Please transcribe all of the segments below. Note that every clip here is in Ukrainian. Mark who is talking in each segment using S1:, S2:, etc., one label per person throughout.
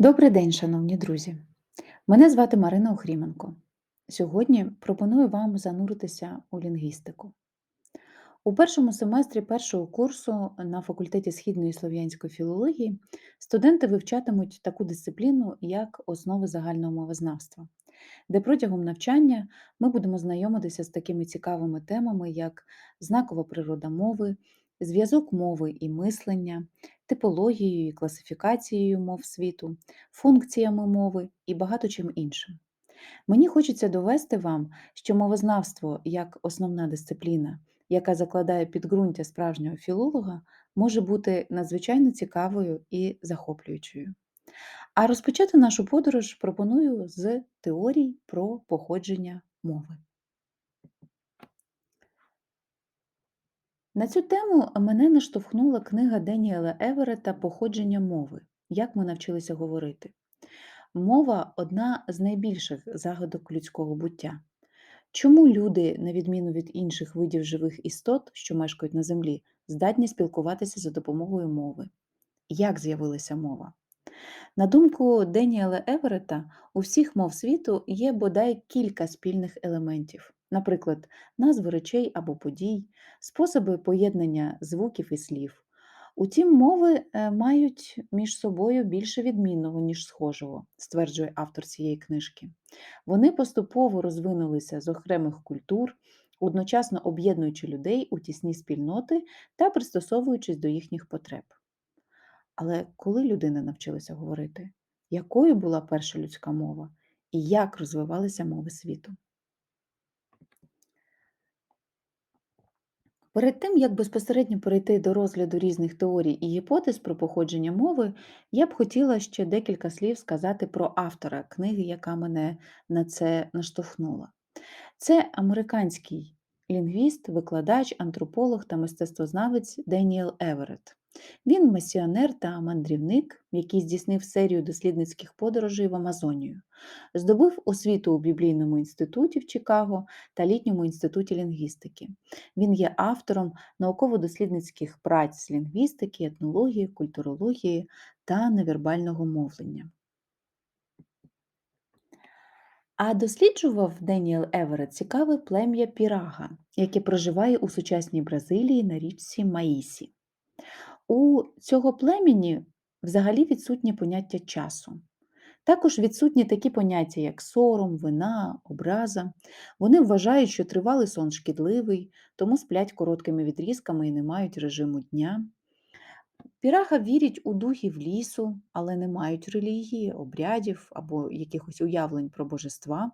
S1: Добрий день, шановні друзі! Мене звати Марина Охріменко. Сьогодні пропоную вам зануритися у лінгвістику. У першому семестрі першого курсу на факультеті східної слов'янської філології студенти вивчатимуть таку дисципліну, як основи загального мовознавства, де протягом навчання ми будемо знайомитися з такими цікавими темами, як знакова природа мови, зв'язок мови і мислення, типологією і класифікацією мов світу, функціями мови і багато чим іншим. Мені хочеться довести вам, що мовознавство як основна дисципліна, яка закладає підґрунтя справжнього філолога, може бути надзвичайно цікавою і захоплюючою. А розпочати нашу подорож пропоную з теорій про походження мови. На цю тему мене наштовхнула книга Деніела Еверета Походження мови. Як ми навчилися говорити. Мова одна з найбільших загадок людського буття. Чому люди, на відміну від інших видів живих істот, що мешкають на землі, здатні спілкуватися за допомогою мови? Як з'явилася мова? На думку Деніела Еверета, у всіх мов світу є бодай кілька спільних елементів, наприклад, назви речей або подій, способи поєднання звуків і слів. Утім, мови е, мають між собою більше відмінного, ніж схожого, стверджує автор цієї книжки. Вони поступово розвинулися з окремих культур, одночасно об'єднуючи людей у тісні спільноти та пристосовуючись до їхніх потреб. Але коли людина навчилася говорити, якою була перша людська мова і як розвивалися мови світу? Перед тим, як безпосередньо перейти до розгляду різних теорій і гіпотез про походження мови, я б хотіла ще декілька слів сказати про автора книги, яка мене на це наштовхнула. Це американський лінгвіст, викладач, антрополог та мистецтвознавець Деніел Еверетт. Він місіонер та мандрівник, який здійснив серію дослідницьких подорожей в Амазонію, здобув освіту у біблійному інституті в Чикаго та літньому інституті лінгвістики. Він є автором науково-дослідницьких праць з лінгвістики, етнології, культурології та невербального мовлення. А досліджував Деніел Еверет цікаве плем'я Пірага, яке проживає у сучасній Бразилії на річці Маїсі. У цього племені взагалі відсутнє поняття часу. Також відсутні такі поняття, як сором, вина, образа. Вони вважають, що тривалий сон шкідливий, тому сплять короткими відрізками і не мають режиму дня. Піраха вірять у духів лісу, але не мають релігії, обрядів або якихось уявлень про божества.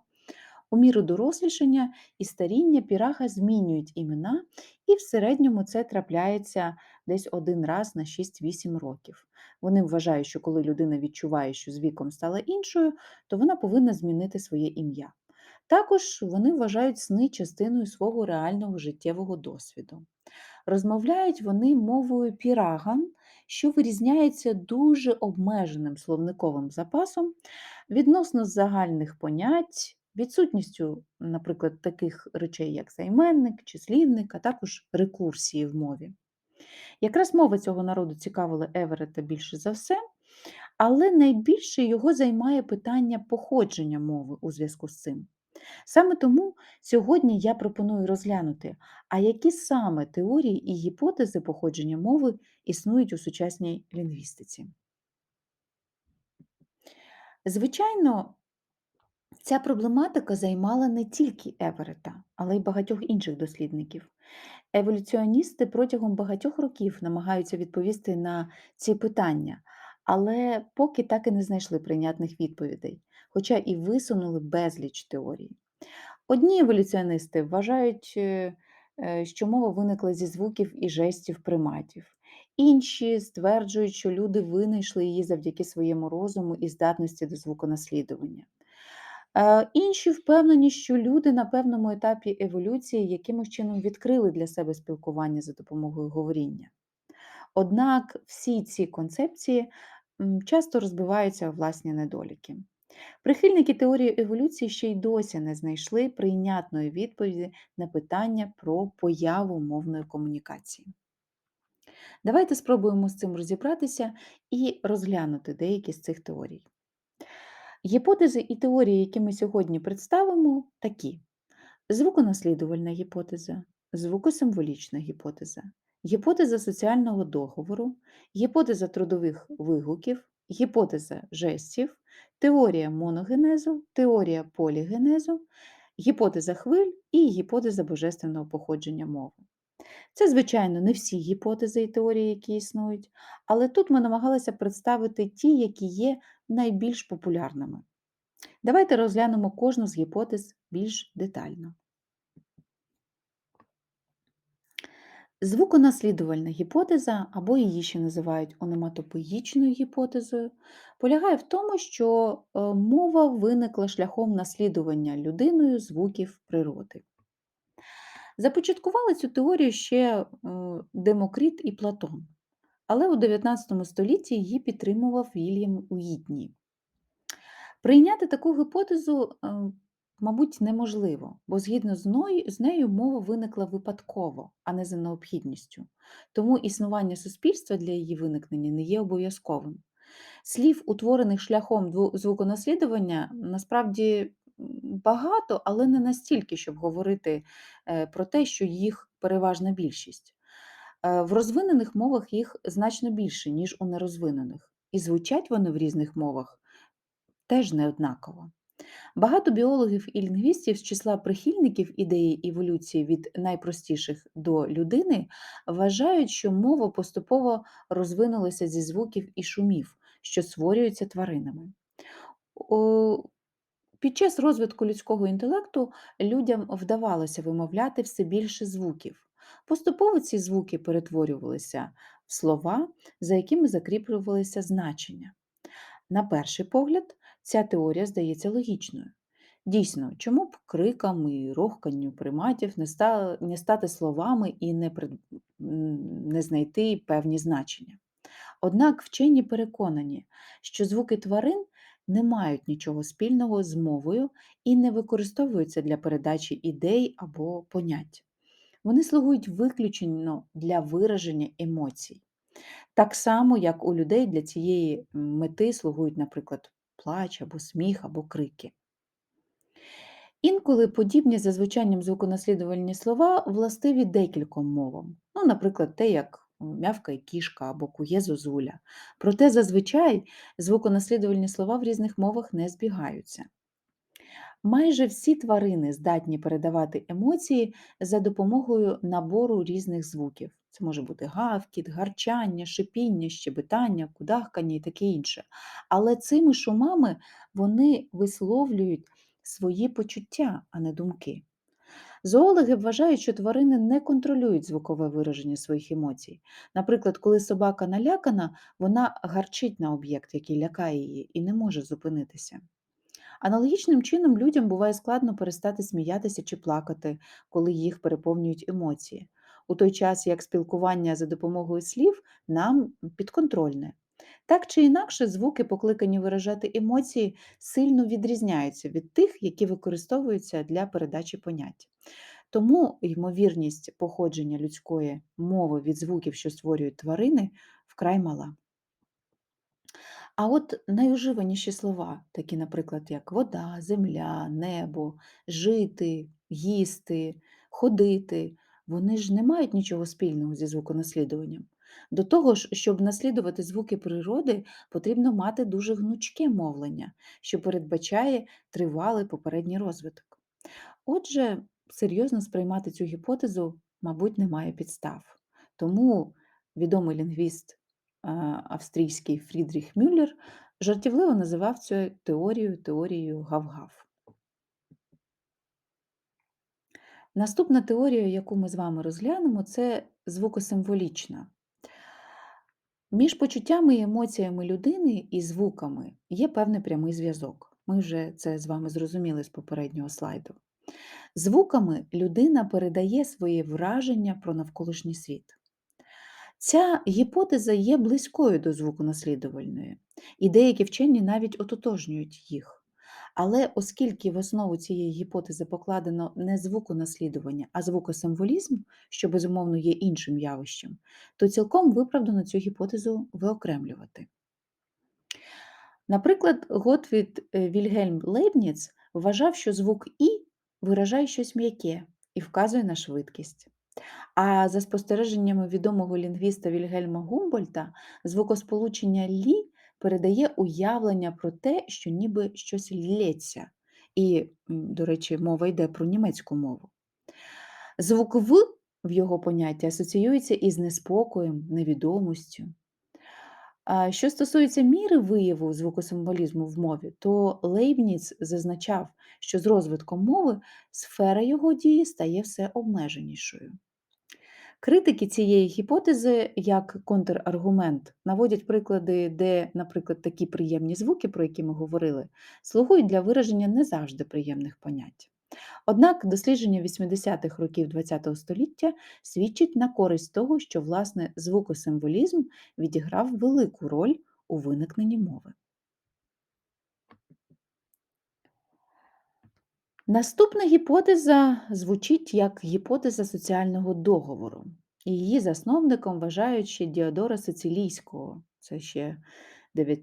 S1: У міру дорослішання і старіння піраха змінюють імена, і в середньому це трапляється десь один раз на 6-8 років. Вони вважають, що коли людина відчуває, що з віком стала іншою, то вона повинна змінити своє ім'я. Також вони вважають сни частиною свого реального життєвого досвіду. Розмовляють вони мовою піраган, що вирізняється дуже обмеженим словниковим запасом відносно загальних понять, відсутністю, наприклад, таких речей, як займенник, числівник, а також рекурсії в мові. Якраз мова цього народу цікавила Еверета більше за все, але найбільше його займає питання походження мови у зв'язку з цим. Саме тому сьогодні я пропоную розглянути, а які саме теорії і гіпотези походження мови існують у сучасній лінгвістиці. Звичайно, ця проблематика займала не тільки Еверета, але й багатьох інших дослідників. Еволюціоністи протягом багатьох років намагаються відповісти на ці питання, але поки так і не знайшли прийнятних відповідей, хоча і висунули безліч теорій. Одні еволюціоністи вважають, е, е, що мова виникла зі звуків і жестів приматів. Інші стверджують, що люди винайшли її завдяки своєму розуму і здатності до звуконаслідування. Е, інші впевнені, що люди на певному етапі еволюції якимось чином відкрили для себе спілкування за допомогою говоріння. Однак всі ці концепції часто розбиваються у власні недоліки. Прихильники теорії еволюції ще й досі не знайшли прийнятної відповіді на питання про появу мовної комунікації. Давайте спробуємо з цим розібратися і розглянути деякі з цих теорій. Гіпотези і теорії, які ми сьогодні представимо, такі: звуконаслідувальна гіпотеза, звукосимволічна гіпотеза, гіпотеза соціального договору, гіпотеза трудових вигуків, гіпотеза жестів, теорія моногенезу, теорія полігенезу, гіпотеза хвиль і гіпотеза божественного походження мови. Це, звичайно, не всі гіпотези і теорії, які існують, але тут ми намагалися представити ті, які є найбільш популярними. Давайте розглянемо кожну з гіпотез більш детально. Звуконаслідувальна гіпотеза, або її ще називають ономатопеїчною гіпотезою, полягає в тому, що е, мова виникла шляхом наслідування людиною звуків природи. Започаткували цю теорію ще е, Демокріт і Платон, але у 19 столітті її підтримував Вільям Уітні. Прийняти таку гіпотезу, е, мабуть, неможливо, бо згідно з нею, мова виникла випадково, а не за необхідністю. Тому існування суспільства для її виникнення не є обов'язковим. Слів, утворених шляхом звуконаслідування, насправді багато, але не настільки, щоб говорити е, про те, що їх переважна більшість. Е, В розвинених мовах їх значно більше, ніж у нерозвинених, і звучать вони в різних мовах теж не однаково. Багато біологів і лінгвістів з числа прихильників ідеї еволюції від найпростіших до людини вважають, що мова поступово розвинулася зі звуків і шумів, що створюються тваринами. Під час розвитку людського інтелекту людям вдавалося вимовляти все більше звуків. Поступово ці звуки перетворювалися в слова, за якими закріплювалися значення. На перший погляд, ця теорія здається логічною. Дійсно, чому б крикам і рохканню приматів не, стати словами і не, не знайти певні значення? Однак вчені переконані, що звуки тварин не мають нічого спільного з мовою і не використовуються для передачі ідей або понять. Вони слугують виключно для вираження емоцій. Так само, як у людей для цієї мети слугують, наприклад, плач або сміх, або крики. Інколи подібні за звучанням звуконаслідувальні слова властиві декільком мовам, ну, наприклад, те, як мявкає кішка або кує зозуля. Проте зазвичай звуконаслідувальні слова в різних мовах не збігаються. Майже всі тварини здатні передавати емоції за допомогою набору різних звуків. Це може бути гавкіт, гарчання, шипіння, щебетання, кудахкання і таке інше. Але цими шумами вони висловлюють свої почуття, а не думки. Зоологи вважають, що тварини не контролюють звукове вираження своїх емоцій. Наприклад, коли собака налякана, вона гарчить на об'єкт, який лякає її, і не може зупинитися. Аналогічним чином людям буває складно перестати сміятися чи плакати, коли їх переповнюють емоції, у той час як спілкування за допомогою слів нам підконтрольне. Так чи інакше, звуки, покликані виражати емоції, сильно відрізняються від тих, які використовуються для передачі понять. Тому ймовірність походження людської мови від звуків, що створюють тварини, вкрай мала. А от найуживаніші слова, такі, наприклад, як вода, земля, небо, жити, їсти, ходити, вони ж не мають нічого спільного зі звуконаслідуванням. До того ж, щоб наслідувати звуки природи, потрібно мати дуже гнучке мовлення, що передбачає тривалий попередній розвиток. Отже, серйозно сприймати цю гіпотезу, мабуть, немає підстав. Тому відомий лінгвіст австрійський Фрідріх Мюллер жартівливо називав цю теорію теорією гав-гав. Наступна теорія, яку ми з вами розглянемо, це звукосимволічна. Між почуттями і емоціями людини і звуками є певний прямий зв'язок. Ми вже це з вами зрозуміли з попереднього слайду. Звуками людина передає свої враження про навколишній світ. Ця гіпотеза є близькою до звуконаслідувальної, і деякі вчені навіть ототожнюють їх. Але оскільки в основу цієї гіпотези покладено не звуконаслідування, а звукосимволізм, що безумовно є іншим явищем, то цілком виправдано цю гіпотезу виокремлювати. Наприклад, Готфрід е, Вільгельм Лейбніц вважав, що звук І виражає щось м'яке і вказує на швидкість. А за спостереженнями відомого лінгвіста Вільгельма Гумбольта, звукосполучення лі передає уявлення про те, що ніби щось лється. І, до речі, мова йде про німецьку мову. Звук В в його понятті асоціюється із неспокоєм, невідомостю. А що стосується міри вияву звукосимволізму в мові, то Лейбніц зазначав, що з розвитком мови сфера його дії стає все обмеженішою. Критики цієї гіпотези як контраргумент наводять приклади, де, наприклад, такі приємні звуки, про які ми говорили, слугують для вираження не завжди приємних понять. Однак дослідження 80-х років ХХ століття свідчить на користь того, що власне звукосимволізм відіграв велику роль у виникненні мови. Наступна гіпотеза звучить як гіпотеза соціального договору. І Її засновником вважають ще Діодора Сицилійського, це ще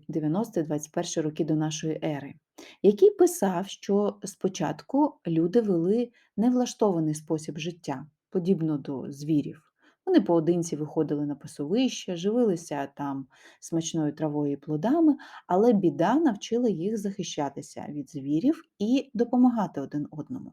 S1: 90-21 роки до нашої ери, який писав, що спочатку люди вели невлаштований спосіб життя, подібно до звірів. Вони поодинці виходили на пасовище, живилися там смачною травою і плодами, але біда навчила їх захищатися від звірів і допомагати один одному.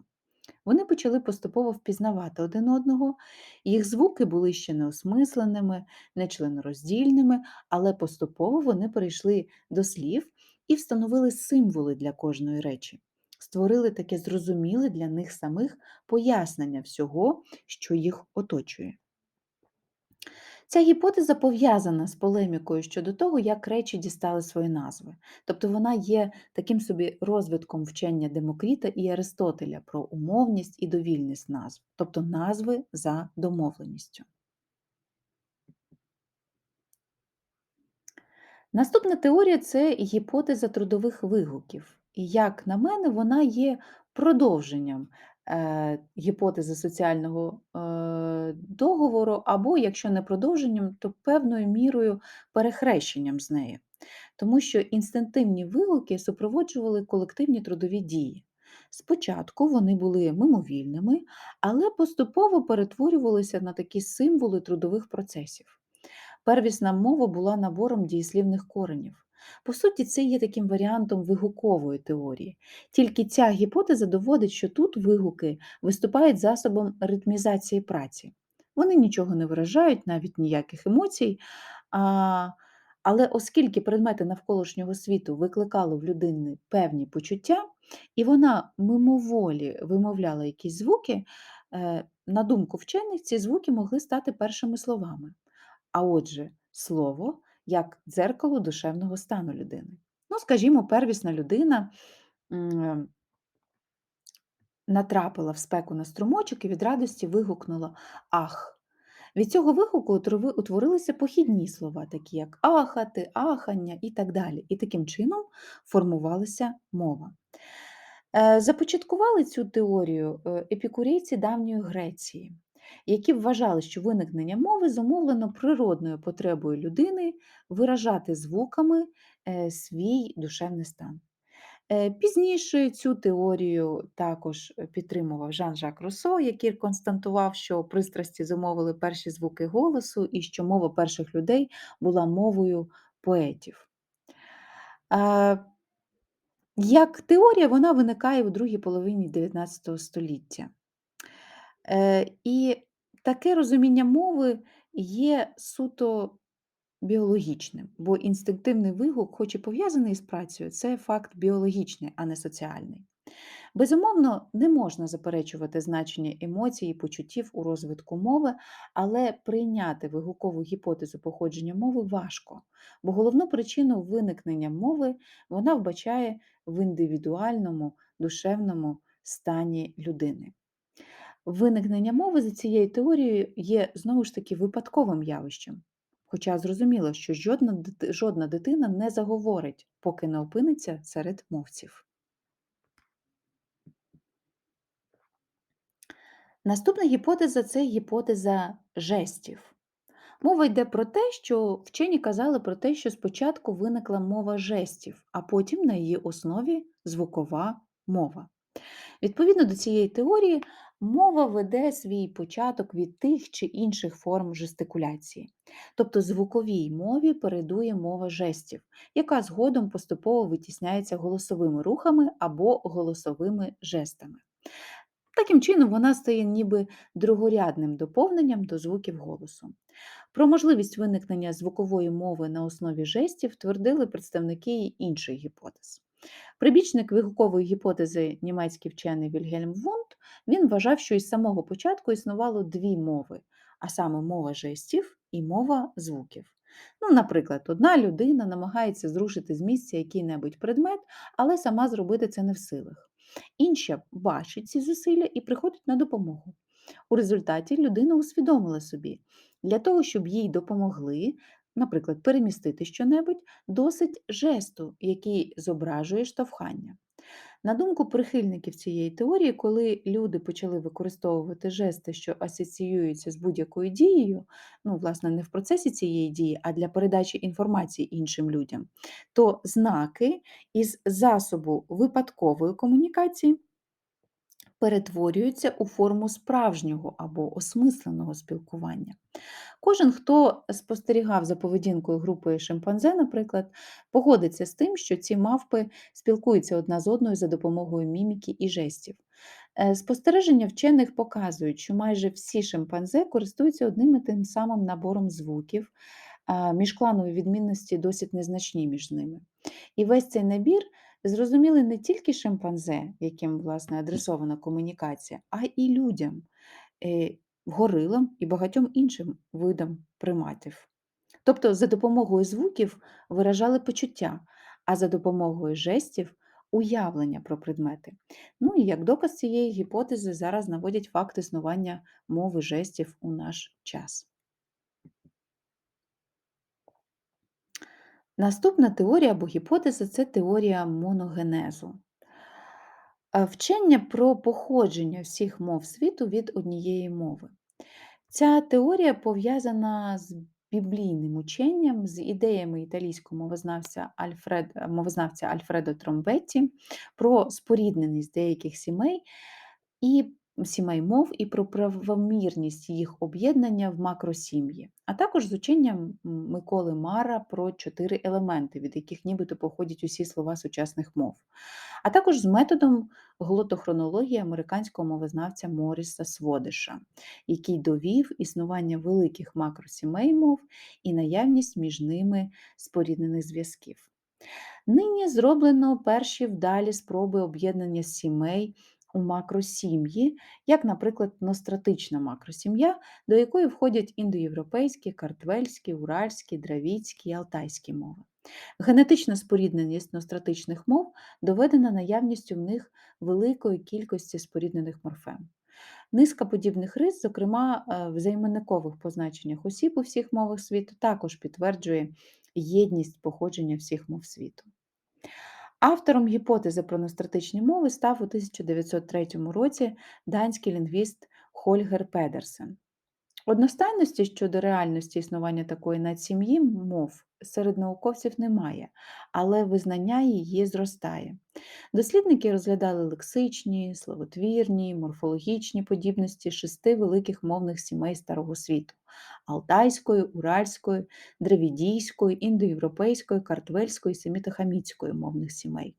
S1: Вони почали поступово впізнавати один одного, їх звуки були ще неосмисленими, нечленороздільними, але поступово вони перейшли до слів і встановили символи для кожної речі, створили таке зрозуміле для них самих пояснення всього, що їх оточує. Ця гіпотеза пов'язана з полемікою щодо того, як речі дістали свої назви. Тобто вона є таким собі розвитком вчення Демокріта і Аристотеля про умовність і довільність назв, тобто назви за домовленістю. Наступна теорія це гіпотеза трудових вигуків. І, як на мене, вона є продовженням гіпотези соціального е, договору, або, якщо не продовженням, то певною мірою перехрещенням з нею. Тому що інстинктивні вигуки супроводжували колективні трудові дії. Спочатку вони були мимовільними, але поступово перетворювалися на такі символи трудових процесів. Первісна мова була набором дієслівних коренів. По суті, це є таким варіантом вигукової теорії. Тільки ця гіпотеза доводить, що тут вигуки виступають засобом ритмізації праці. Вони нічого не виражають, навіть ніяких емоцій. А, Але оскільки предмети навколишнього світу викликали в людини певні почуття, і вона мимоволі вимовляла якісь звуки, е, на думку вчених, ці звуки могли стати першими словами. А отже, слово як дзеркало душевного стану людини. Ну, скажімо, первісна людина натрапила в спеку на струмочок і від радості вигукнула Ах! Від цього вигуку утворилися похідні слова, такі як ахати, ахання і так далі. І таким чином формувалася мова. Е, Започаткували цю теорію е, епікурейці давньої Греції, які вважали, що виникнення мови зумовлено природною потребою людини виражати звуками е, свій душевний стан. Е, Пізніше цю теорію також підтримував Жан-Жак Руссо, який констатував, що пристрасті зумовили перші звуки голосу і що мова перших людей була мовою поетів. Е, Як теорія, вона виникає у другій половині XIX століття. Е, І таке розуміння мови є суто біологічним, бо інстинктивний вигук, хоч і пов'язаний з працею, це факт біологічний, а не соціальний. Безумовно, не можна заперечувати значення емоцій і почуттів у розвитку мови, але прийняти вигукову гіпотезу походження мови важко, бо головну причину виникнення мови вона вбачає в індивідуальному душевному стані людини. Виникнення мови за цією теорією є знову ж таки випадковим явищем. Хоча зрозуміло, що жодна, жодна дитина не заговорить, поки не опиниться серед мовців. Наступна гіпотеза це гіпотеза жестів. Мова йде про те, що вчені казали про те, що спочатку виникла мова жестів, а потім на її основі звукова мова. Відповідно до цієї теорії, мова веде свій початок від тих чи інших форм жестикуляції. Тобто звуковій мові передує мова жестів, яка згодом поступово витісняється голосовими рухами або голосовими жестами. Таким чином, вона стає ніби другорядним доповненням до звуків голосу. Про можливість виникнення звукової мови на основі жестів твердили представники інших гіпотез. Прибічник вигукової гіпотези німецький вчений Вільгельм Вунд він вважав, що із самого початку існувало дві мови, а саме мова жестів і мова звуків. Ну, Наприклад, одна людина намагається зрушити з місця який-небудь предмет, але сама зробити це не в силах. Інша бачить ці зусилля і приходить на допомогу. У результаті людина усвідомила собі, для того, щоб їй допомогли, наприклад, перемістити щонебудь, досить жесту, який зображує штовхання. На думку прихильників цієї теорії, коли люди почали використовувати жести, що асоціюються з будь-якою дією, ну, власне, не в процесі цієї дії, а для передачі інформації іншим людям, то знаки із засобу випадкової комунікації перетворюються у форму справжнього або осмисленого спілкування. Кожен, хто спостерігав за поведінкою групи шимпанзе, наприклад, погодиться з тим, що ці мавпи спілкуються одна з одною за допомогою міміки і жестів. Е, Спостереження вчених показують, що майже всі шимпанзе користуються одним і тим самим набором звуків, міжкланові відмінності досить незначні між ними. І весь цей набір зрозуміли не тільки шимпанзе, яким власне адресована комунікація, а і людям, е, горилам і багатьом іншим видам приматів. Тобто за допомогою звуків виражали почуття, а за допомогою жестів уявлення про предмети. Ну і як доказ цієї гіпотези зараз наводять факт існування мови жестів у наш час. Наступна теорія або гіпотеза це теорія моногенезу. Е, Вчення про походження всіх мов світу від однієї мови. Ця теорія пов'язана з біблійним ученням, з ідеями італійського мовознавця Альфред, мовознавця Альфредо Тромбетті про спорідненість деяких сімей і сімей мов і про правомірність їх об'єднання в макросім'ї, а також з ученням Миколи Мара про чотири елементи, від яких нібито походять усі слова сучасних мов, а також з методом глотохронології американського мовознавця Моріса Сводиша, який довів існування великих макросімей мов і наявність між ними споріднених зв'язків. Нині зроблено перші вдалі спроби об'єднання сімей у макросім'ї, як, наприклад, ностратична макросім'я, до якої входять індоєвропейські, картвельські, уральські, дравіцькі і алтайські мови. Генетична спорідненість ностратичних мов доведена наявністю в них великої кількості споріднених морфем. Низка подібних рис, зокрема е, в займенникових позначеннях осіб у всіх мовах світу, також підтверджує єдність походження всіх мов світу. Автором гіпотези про ностратичні мови став у 1903 році данський лінгвіст Хольгер Педерсен. Одностайності щодо реальності існування такої надсім'ї мов серед науковців немає, але визнання її зростає. Дослідники розглядали лексичні, словотвірні, морфологічні подібності шести великих мовних сімей Старого світу алтайської, уральської, древідійської, індоєвропейської, картвельської, семітохаміцької мовних сімей.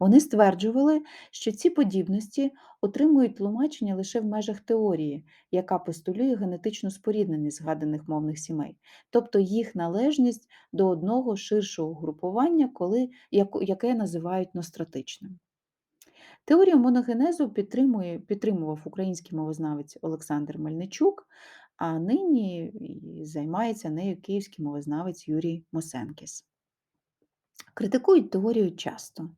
S1: Вони стверджували, що ці подібності отримують тлумачення лише в межах теорії, яка постулює генетичну спорідненість згаданих мовних сімей, тобто їх належність до одного ширшого групування, коли, яке називають ностратичним. Теорію моногенезу підтримує, підтримував український мовознавець Олександр Мельничук, а нині займається нею київський мовознавець Юрій Мосенкіс. Критикують теорію часто.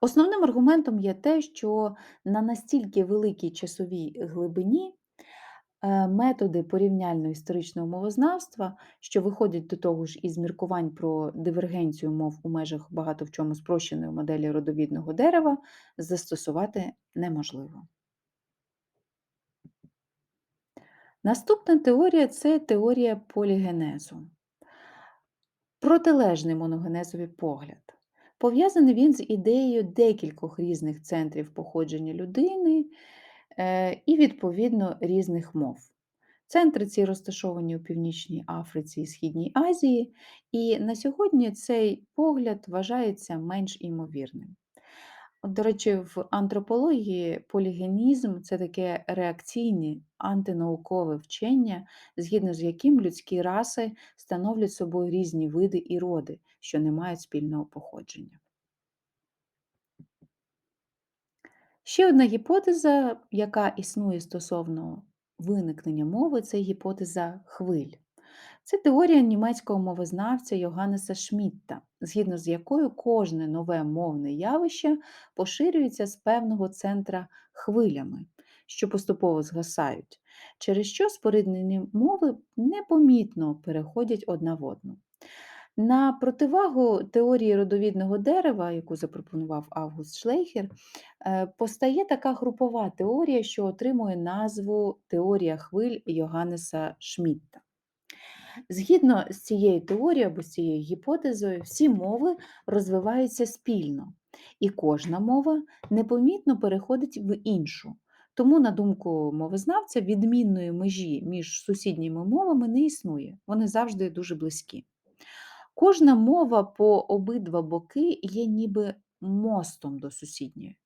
S1: Основним аргументом є те, що на настільки великій часовій глибині е, методи порівняльно-історичного мовознавства, що виходять до того ж із міркувань про дивергенцію мов у межах багато в чому спрощеної моделі родовідного дерева, застосувати неможливо. Наступна теорія це теорія полігенезу. Протилежний моногенезові погляд. Пов'язаний він з ідеєю декількох різних центрів походження людини е, і, відповідно, різних мов. Центри ці розташовані у Північній Африці і Східній Азії, і на сьогодні цей погляд вважається менш імовірним. От, До речі, в антропології полігенізм це таке реакційне антинаукове вчення, згідно з яким людські раси становлять собою різні види і роди, що не мають спільного походження. Ще одна гіпотеза, яка існує стосовно виникнення мови, це гіпотеза хвиль. Це теорія німецького мовознавця Йоганнеса Шмітта, згідно з якою кожне нове мовне явище поширюється з певного центра хвилями, що поступово згасають, через що споріднені мови непомітно переходять одна в одну. На противагу теорії родовідного дерева, яку запропонував Август Шлейхер, е, постає така групова теорія, що отримує назву Теорія хвиль Йоганнеса Шмітта. Згідно з цією теорією або з цією гіпотезою, всі мови розвиваються спільно, і кожна мова непомітно переходить в іншу. Тому, на думку мовознавця, відмінної межі між сусідніми мовами не існує, вони завжди дуже близькі. Кожна мова по обидва боки є ніби мостом до сусідньої.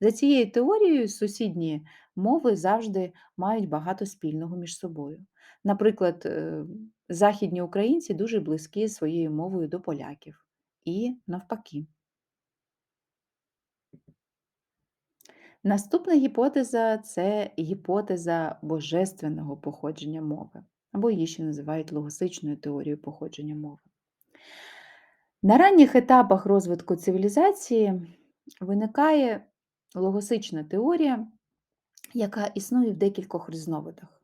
S1: За цією теорією, сусідні мови завжди мають багато спільного між собою. Наприклад, е, західні українці дуже близькі своєю мовою до поляків і навпаки. Наступна гіпотеза це гіпотеза божественного походження мови, або її ще називають логосичною теорією походження мови. На ранніх етапах розвитку цивілізації виникає логосична теорія, яка існує в декількох різновидах.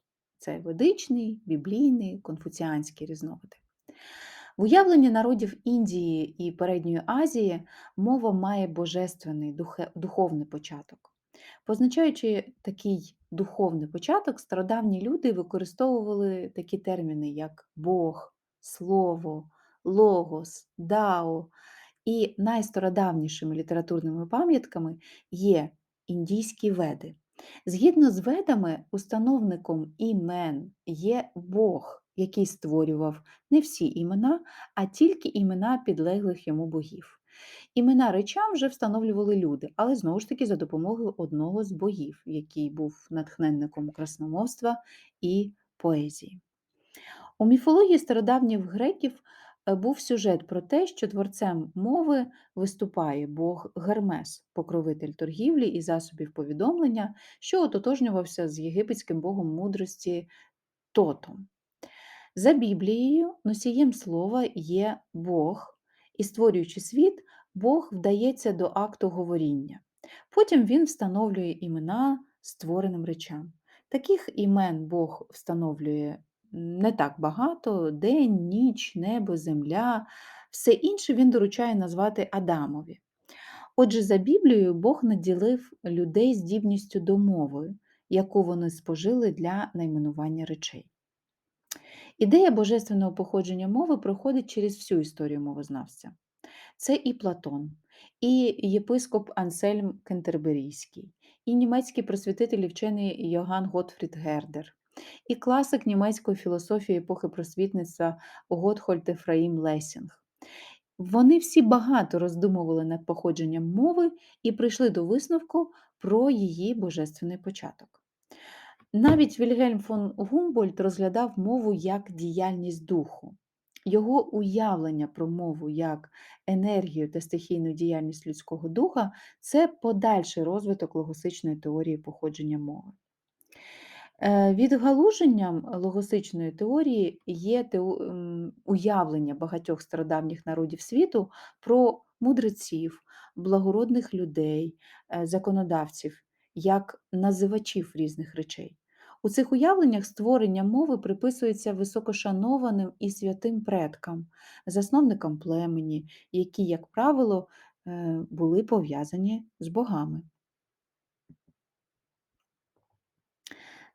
S1: Це ведичний, біблійний, конфуціанський різновиди. В уявленні народів Індії і Передньої Азії мова має божественний духовний початок. Позначаючи такий духовний початок, стародавні люди використовували такі терміни, як Бог, Слово, Логос, Дао. І найстародавнішими літературними пам'ятками є індійські веди. Згідно з ведами, установником імен є Бог, який створював не всі імена, а тільки імена підлеглих йому богів. Імена речам вже встановлювали люди, але знову ж таки за допомогою одного з богів, який був натхненником красномовства і поезії. У міфології стародавніх греків був сюжет про те, що творцем мови виступає Бог Гермес, покровитель торгівлі і засобів повідомлення, що ототожнювався з єгипетським богом мудрості Тотом. За Біблією, носієм слова є Бог, і, створюючи світ, Бог вдається до акту говоріння. Потім він встановлює імена створеним речам. Таких імен Бог встановлює не так багато: день, ніч, небо, земля, все інше він доручає назвати Адамові. Отже, за Біблією Бог наділив людей здібністю до мови, яку вони спожили для найменування речей. Ідея божественного походження мови проходить через всю історію мовознавця. Це і Платон, і єпископ Ансельм Кентерберійський, і німецький просвітитель і вчений Йоган Готфрід Гердер, і класик німецької філософії епохи просвітництва Готхольд Ефраїм Лесінг. Вони всі багато роздумували над походженням мови і прийшли до висновку про її божественний початок. Навіть Вільгельм фон Гумбольд розглядав мову як діяльність духу. Його уявлення про мову як енергію та стихійну діяльність людського духа це подальший розвиток логосичної теорії походження мови. Е, відгалуженням логосичної теорії є уявлення багатьох стародавніх народів світу про мудреців, благородних людей, е, законодавців, як називачів різних речей. У цих уявленнях створення мови приписується високошанованим і святим предкам, засновникам племені, які, як правило, е, були пов'язані з богами.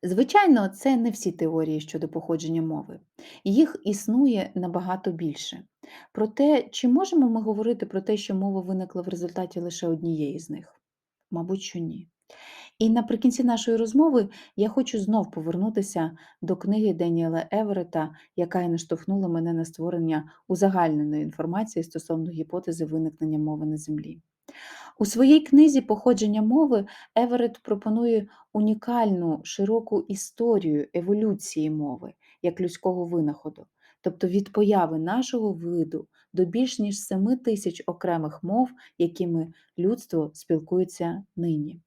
S1: Звичайно, це не всі теорії щодо походження мови. Їх існує набагато більше. Проте, чи можемо ми говорити про те, що мова виникла в результаті лише однієї з них? Мабуть, що ні. І наприкінці нашої розмови я хочу знов повернутися до книги Деніела Еверета, яка і наштовхнула мене на створення узагальненої інформації стосовно гіпотези виникнення мови на землі. У своїй книзі Походження мови Еверет пропонує унікальну широку історію еволюції мови як людського винаходу, тобто від появи нашого виду до більш ніж 7 тисяч окремих мов, якими людство спілкується нині.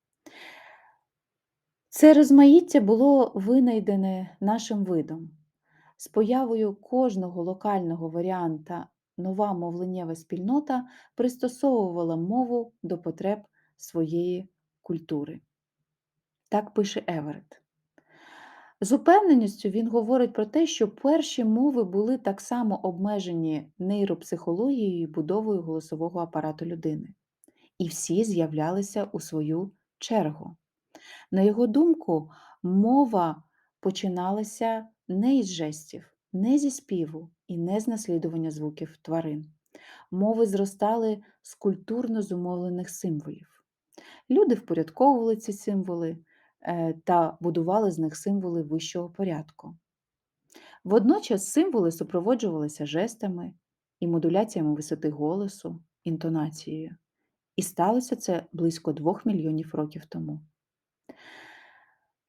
S1: Це розмаїття було винайдене нашим видом. З появою кожного локального варіанта нова мовленнєва спільнота пристосовувала мову до потреб своєї культури. Так пише Еверет. З упевненістю він говорить про те, що перші мови були так само обмежені нейропсихологією і будовою голосового апарату людини, і всі з'являлися у свою чергу. На його думку, мова починалася не із жестів, не зі співу і не з наслідування звуків тварин. Мови зростали з культурно зумовлених символів. Люди впорядковували ці символи е, та будували з них символи вищого порядку. Водночас символи супроводжувалися жестами і модуляціями висоти голосу, інтонацією. І сталося це близько двох мільйонів років тому.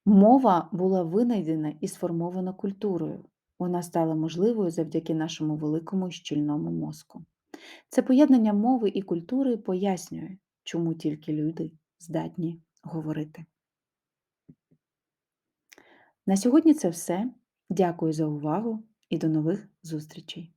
S1: Мова була винайдена і сформована культурою. Вона стала можливою завдяки нашому великому щільному мозку. Це поєднання мови і культури пояснює, чому тільки люди здатні говорити. На сьогодні це все. Дякую за увагу і до нових зустрічей!